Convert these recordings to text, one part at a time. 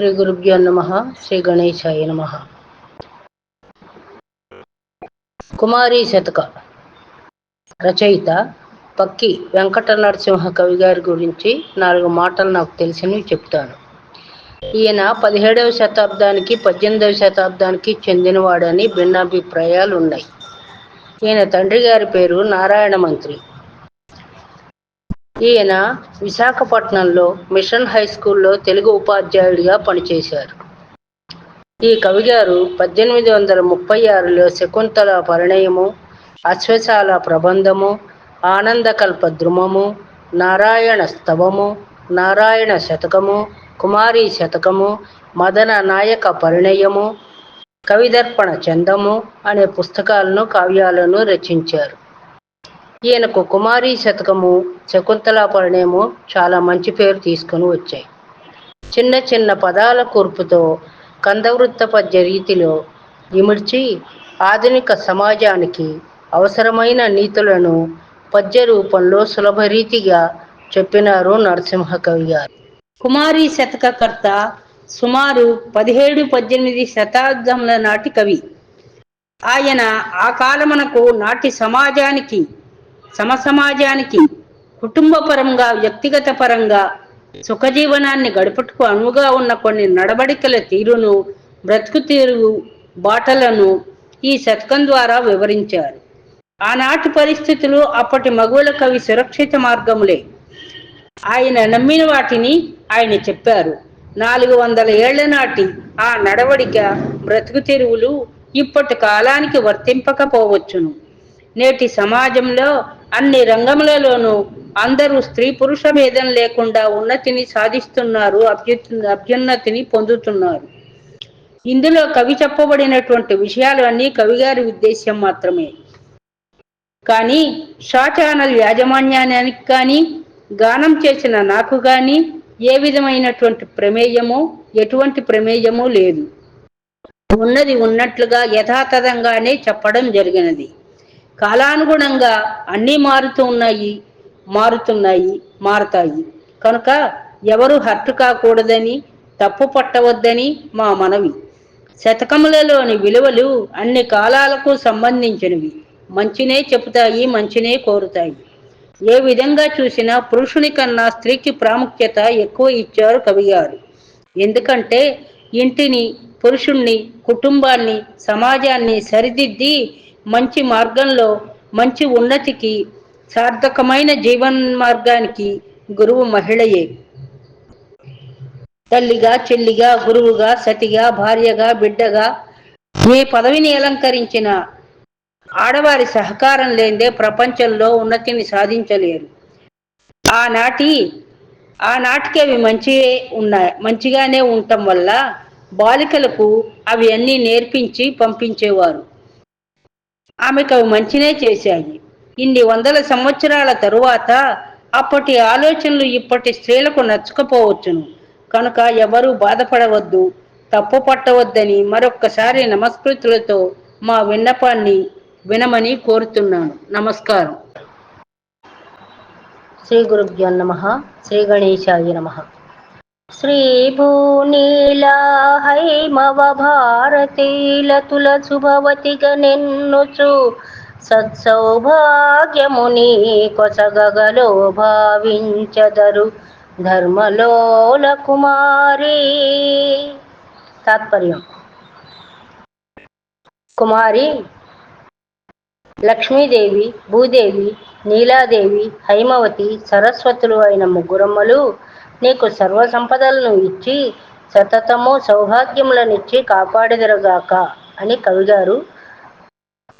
శ్రీ గురుభ్యో నమ శ్రీ గణేశాయ నమ. కుమారి శతక. రచయిత పక్కి వెంకట నరసింహ కవి గారి గురించి నాలుగు మాటలు నాకు తెలిసినవి చెప్తాను. ఈయన పదిహేడవ శతాబ్దానికి పద్దెనిమిదవ శతాబ్దానికి చెందినవాడని భిన్నాభిప్రాయాలు ఉన్నాయి ఈయన తండ్రి గారి పేరు నారాయణ మంత్రి. ఈయన విశాఖపట్నంలో మిషన్ హై స్కూల్లో తెలుగు ఉపాధ్యాయుడిగా పనిచేశారు. ఈ కవిగారు పద్దెనిమిది వందల ముప్పై ఆరులో శకుంతల పరిణయము అశ్వశాల ప్రబంధము ఆనందకల్ప ద్రుమము నారాయణ స్తవము నారాయణ శతకము కుమారి శతకము మదన నాయక పరిణయము కవిదర్పణ చందము అనే పుస్తకాలను కావ్యాలను రచించారు. ఈయనకు కుమారి శతకము శకుంతల పరిణయము చాలా మంచి పేరు తీసుకొని వచ్చాయి. చిన్న చిన్న పదాల కూర్పుతో కందవృత్త పద్య రీతిలో ఇమిడ్చి ఆధునిక సమాజానికి అవసరమైన నీతులను పద్య రూపంలో సులభ రీతిగా చెప్పినారు నరసింహ కవి గారు. కుమారి శతకకర్త సుమారు పదిహేడు పద్దెనిమిది శతాబ్దముల నాటి కవి. ఆయన ఆ కాలమునకు నాటి సమాజానికి సమసమాజానికి కుటుంబపరంగా వ్యక్తిగత పరంగా సుఖజీవనాన్ని గడుపుటకు అనువుగా ఉన్న కొన్ని నడవడికల తీరును బ్రతుకు తీరు బాటలను ఈ శతకం ద్వారా వివరించారు. ఆనాటి పరిస్థితులు అప్పటి మగువుల కవి సురక్షిత మార్గములే. ఆయన నమ్మిన వాటిని ఆయన చెప్పారు. నాలుగు వందల ఏళ్ళ నాటి ఆ నడవడిక బ్రతుకు తెరువులు ఇప్పటి కాలానికి వర్తింపకపోవచ్చును. నేటి సమాజంలో అన్ని రంగములలోనూ అందరూ స్త్రీ పురుష భేదం లేకుండా ఉన్నతిని సాధిస్తున్నారు అభ్యు అభ్యున్నతిని పొందుతున్నారు. ఇందులో కవి చెప్పబడినటువంటి విషయాలు అన్నీ కవిగారి ఉద్దేశ్యం మాత్రమే. కానీ షా ఛానల్ యాజమాన్యానికి కానీ గానం చేసిన నాకు కానీ ఏ విధమైనటువంటి ప్రమేయము ఎటువంటి ప్రమేయము లేదు. ఉన్నది ఉన్నట్లుగా యథాతథంగానే చెప్పడం జరిగినది. కాలానుగుణంగా అన్నీ మారుతూ ఉన్నాయి మారుతున్నాయి మారతాయి. కనుక ఎవరు హర్టు కాకూడదని తప్పు పట్టవద్దని మా మనవి. శతకములలోని విలువలు అన్ని కాలాలకు సంబంధించినవి. మంచినే చెబుతాయి మంచినే కోరుతాయి. ఏ విధంగా చూసినా పురుషుని కన్నా స్త్రీకి ప్రాముఖ్యత ఎక్కువ ఇచ్చారు కవిగారు ఎందుకంటే ఇంటిని పురుషుణ్ణి కుటుంబాన్ని సమాజాన్ని సరిదిద్ది మంచి మార్గంలో మంచి ఉన్నతికి సార్థకమైన జీవన్ మార్గానికి గురువు మహిళయే. తల్లిగా చెల్లిగా గురువుగా సతిగా భార్యగా బిడ్డగా ఏ పదవిని అలంకరించిన ఆడవారి సహకారం లేదే ప్రపంచంలో ఉన్నతిని సాధించలేరు. ఆనాటి ఆనాటికి అవి మంచివే ఉన్నాయి మంచిగానే ఉండటం వల్ల బాలికలకు అవి అన్నీ నేర్పించి పంపించేవారు. ఆమెకు అవి మంచినే చేశాయి. ఇన్ని వందల సంవత్సరాల తరువాత అప్పటి ఆలోచనలు ఇప్పటి స్త్రీలకు నచ్చకపోవచ్చును. కనుక ఎవరూ బాధపడవద్దు తప్పు పట్టవద్దని మరొక్కసారి నమస్కృతులతో మా విన్నపాన్ని వినమని కోరుతున్నాను. నమస్కారం. శ్రీ గురుభ్యో నమ. శ్రీ గణేశాయ నమ. శ్రీభూనీలా హైమవ భారతీలతుల శుభవతిగా నిన్నుచు సత్సౌభాగ్యముని కొసగగలో భావించదరు ధర్మలోల కుమారి తాత్పర్యం. కుమారి లక్ష్మీదేవి భూదేవి నీలాదేవి హైమవతి సరస్వతులు అయిన ముగ్గురమ్మలు నీకు సర్వ సంపదలను ఇచ్చి సతతము సౌభాగ్యములనిచ్చి కాపాడిదరుగాక అని కవిగారు.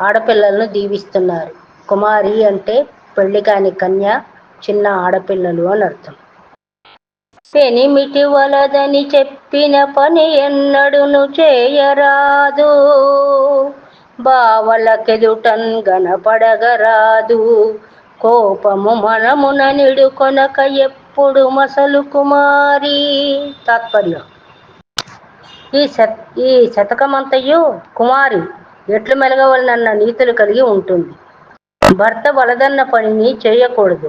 ఆడపిల్లలను దీవిస్తున్నారు. కుమారి అంటే పెళ్ళి కాని కన్య చిన్న ఆడపిల్లలు అని అర్థం. పెనిమిటి వలదని చెప్పిన పని ఎన్నడును చేయరాదు. బావలకెదుటన్ గనపడగరాదు. కోపము మనమున నిడుకొనక ఎప్పుడు మసలు కుమారి? తాత్పర్యం. ఈ శత ఈ శతకమంతయు కుమారి ఎట్లు మెలగవలనన్న నీతులు కలిగి ఉంటుంది. భర్త వలదన్న పనిని చేయకూడదు.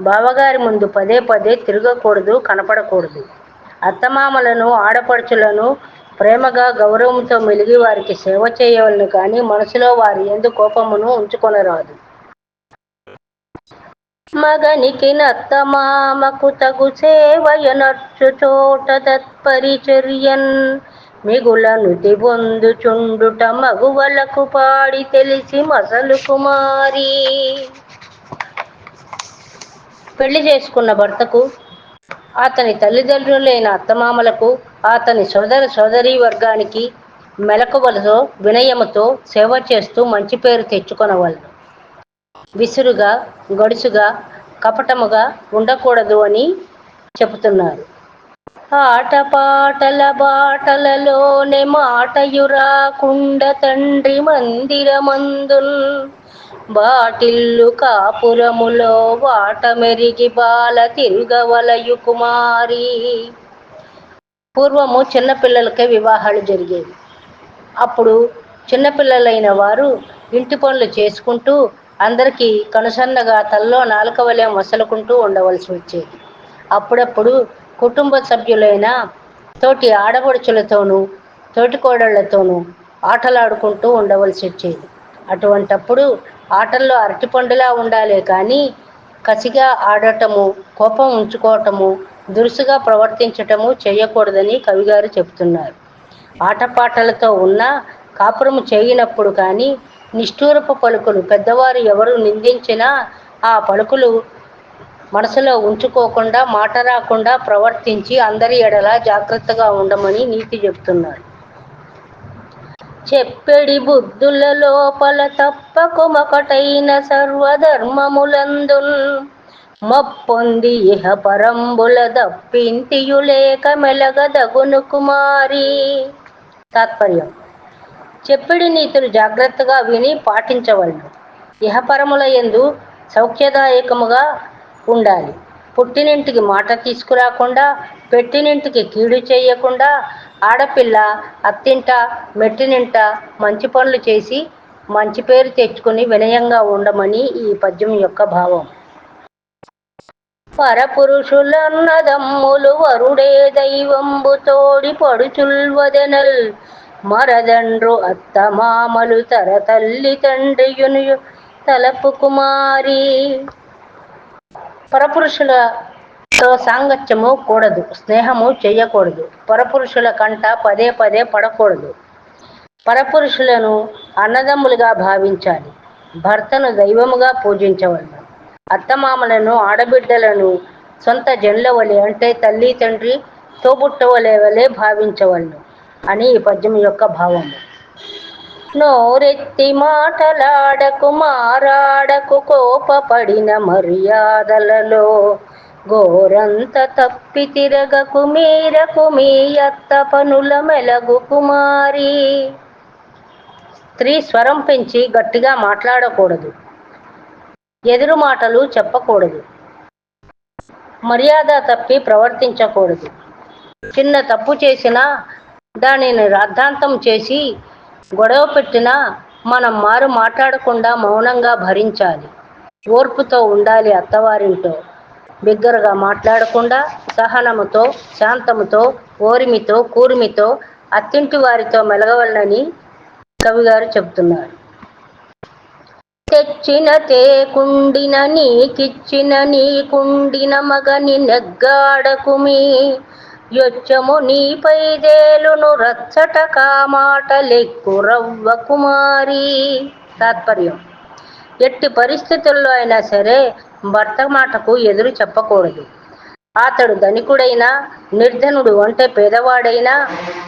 బావగారి ముందు పదే పదే తిరగకూడదు కనపడకూడదు. అత్తమామలను ఆడపడుచులను ప్రేమగా గౌరవంతో మెలిగి వారికి సేవ చేయవలను కానీ మనసులో వారి ఎందు కోపమును ఉంచుకొనరాదు. మగనికి నత్తమామకు తగు సేవయనర్చు చోట తత్పరిచర్యన్. మిగుల తిబొందుచుండుట మగువలకు పాడి తెలిసి మసలు కుమారి. పెళ్ళి చేసుకున్న భర్తకు అతని తల్లిదండ్రులైన అత్తమామలకు అతని సోదర సోదరీ వర్గానికి మెలకువలతో వినయముతో సేవ చేస్తూ మంచి పేరు తెచ్చుకొనవలను. విసురుగా గడుసుగా కపటముగా ఉండకూడదు అని చెబుతున్నారు. ఆటపాటల బాటలలోనే మాటయురాకుండ తండ్రి మందిరమందున్ బాటిల్లు కాపురములో వాట మెరిగి బాల తిరుగవలయు కుమారి. పూర్వము చిన్నపిల్లలకే వివాహాలు జరిగేవి. అప్పుడు చిన్నపిల్లలైన వారు ఇంటి పనులు చేసుకుంటూ అందరికీ కనుసన్నగా తల్లో నాలుక వలె వసలుకుంటూ ఉండవలసి వచ్చేది. అప్పుడప్పుడు కుటుంబ సభ్యులైన తోటి ఆడబడుచులతోనూ తోటి కోడళ్ళతోనూ ఆటలాడుకుంటూ ఉండవలసి వచ్చేది. అటువంటప్పుడు ఆటల్లో అరటిపండులా ఉండాలే కానీ కసిగా ఆడటము కోపం ఉంచుకోవటము దురుసుగా ప్రవర్తించటము చేయకూడదని కవిగారు చెబుతున్నారు. ఆటపాటలతో ఉన్న కాపురము చేయనప్పుడు కానీ నిష్ఠూరపు పలుకులు. పెద్దవారు ఎవరు నిందించినా ఆ పలుకులు మనసులో ఉంచుకోకుండా మాట రాకుండా ప్రవర్తించి అందరి ఎడల జాగ్రత్తగా ఉండమని నీతి చెప్తున్నారు చెప్పెడి బుద్ధుల లోపల తప్పకుమొకటైన సర్వధర్మములందున్. మప్పొంది ఇహ పరంబుల దప్పింతియులేక మెలగదగును కుమారి. తాత్పర్యం. చెప్పిడి నీతులు జాగ్రత్తగా విని పాటించవలను. ఇహపరముల ఎందు సౌఖ్యదాయకముగా ఉండాలి. పుట్టినింటికి మాట తీసుకురాకుండా పెట్టినింటికి కీడు చేయకుండా ఆడపిల్ల అత్తింట మెట్టినింట మంచి పనులు చేసి మంచి పేరు తెచ్చుకుని వినయంగా ఉండమని ఈ పద్యం యొక్క భావం. పరపురుషులన్నదమ్ములు వరుడే దైవంబు తోడి పడుచుల్వదెనల్. మరదండ్రు అత్తమామలు తర తల్లి తండ్రియును తలపు కుమారి. పరపురుషులతో సాంగత్యము కూడదు స్నేహము చేయకూడదు. పరపురుషుల కంట పదే పదే పడకూడదు. పరపురుషులను అన్నదమ్ములుగా భావించాలి. భర్తను దైవముగా పూజించవలను. అత్తమామలను ఆడబిడ్డలను సొంత జన్ల వలె అంటే తల్లి తండ్రి తోబుట్టవలే వలె భావించవలను. అని ఈ పద్యం యొక్క భావము. నోరెత్తి మాటలాడకు మారాడకు కోపపడిన మర్యాదలలో గోరంత తప్పి తిరగకు మీరకు మీ అత్త పనుల మెలగు కుమారి. స్త్రీ స్వరం పెంచి గట్టిగా మాట్లాడకూడదు. ఎదురు మాటలు చెప్పకూడదు. మర్యాద తప్పి ప్రవర్తించకూడదు. చిన్న తప్పు చేసినా దానిని రాద్ధాంతం చేసి గొడవ పెట్టినా మనం మారు మాట్లాడకుండా మౌనంగా భరించాలి. ఓర్పుతో ఉండాలి అత్తవారింటో బిగ్గరగా మాట్లాడకుండా సహనముతో శాంతముతో ఓరిమితో కూర్మితో అత్తింటి వారితో మెలగవలనని కవిగారు చెబుతున్నారు. తెచ్చిన తేకుండిన నీకిచ్చిన నీకుండిన మగని నెగ్గాడకుమి. యొచ్చము నీపై దేలును రచ్చట కామాటలెక్కురవ్వ కుమారి. తాత్పర్యం. ఎట్టి పరిస్థితుల్లో అయినా సరే భర్త మాటకు ఎదురు చెప్పకూడదు. అతడు ధనికుడైనా నిర్ధనుడు అంటే పేదవాడైనా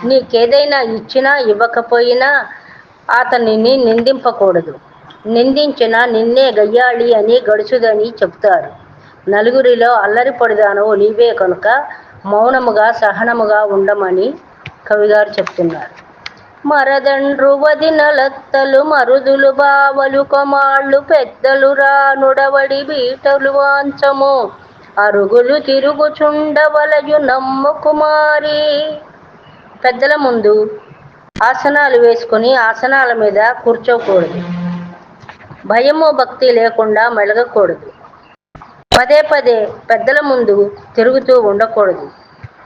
నీకేదైనా ఇచ్చినా ఇవ్వకపోయినా అతనిని నిందింపకూడదు. నిందించిన నిన్నే గయ్యాళి అని గడుచుదని చెప్తారు. నలుగురిలో అల్లరి పడిదానవు నీవే కనుక మౌనముగా సహనముగా ఉండమని కవిగారు చెప్తున్నారు. మరదండ్రు వదినలత్తలు మరుదులు బావలు కొమాళ్ళు పెద్దలు రానుడవడి బీటలు వాంచము. అరుగులు తిరుగుచుండవలయు నమ్ము కుమారి. పెద్దల ముందు ఆసనాలు వేసుకుని ఆసనాల మీద కూర్చోకూడదు. భయము భక్తి లేకుండా మెలగకూడదు. పదే పదే పెద్దల ముందు తిరుగుతూ ఉండకూడదు.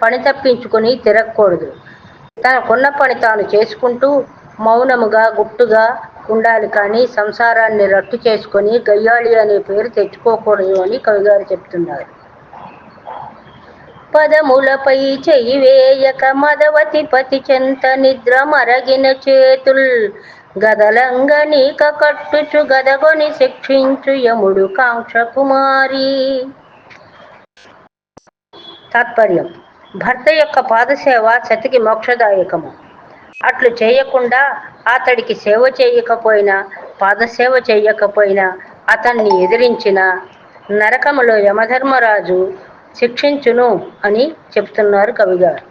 పని తప్పించుకొని తిరగకూడదు. తనకున్న పని తాను చేసుకుంటూ మౌనముగా గుట్టుగా ఉండాలి కానీ సంసారాన్ని రట్టు చేసుకొని గయ్యాళి అనే పేరు తెచ్చుకోకూడదు అని కవిగారు చెప్తున్నారు. పదములపై చెయ్యి వేయక మదవతి పతి చెంత నిద్ర మరగిన చేతుల్ గదలంగనీక కట్టుచు గదగొని శిక్షించు యముడు కాంక్ష కుమారి తాత్పర్యం. భర్త యొక్క పాదసేవ సతికి మోక్షదాయకము. అట్లు చేయకుండా అతడికి సేవ చేయకపోయినా పాదసేవ చేయకపోయినా అతన్ని ఎదిరించిన నరకములో యమధర్మరాజు శిక్షించును అని చెప్తున్నారు కవిగారు.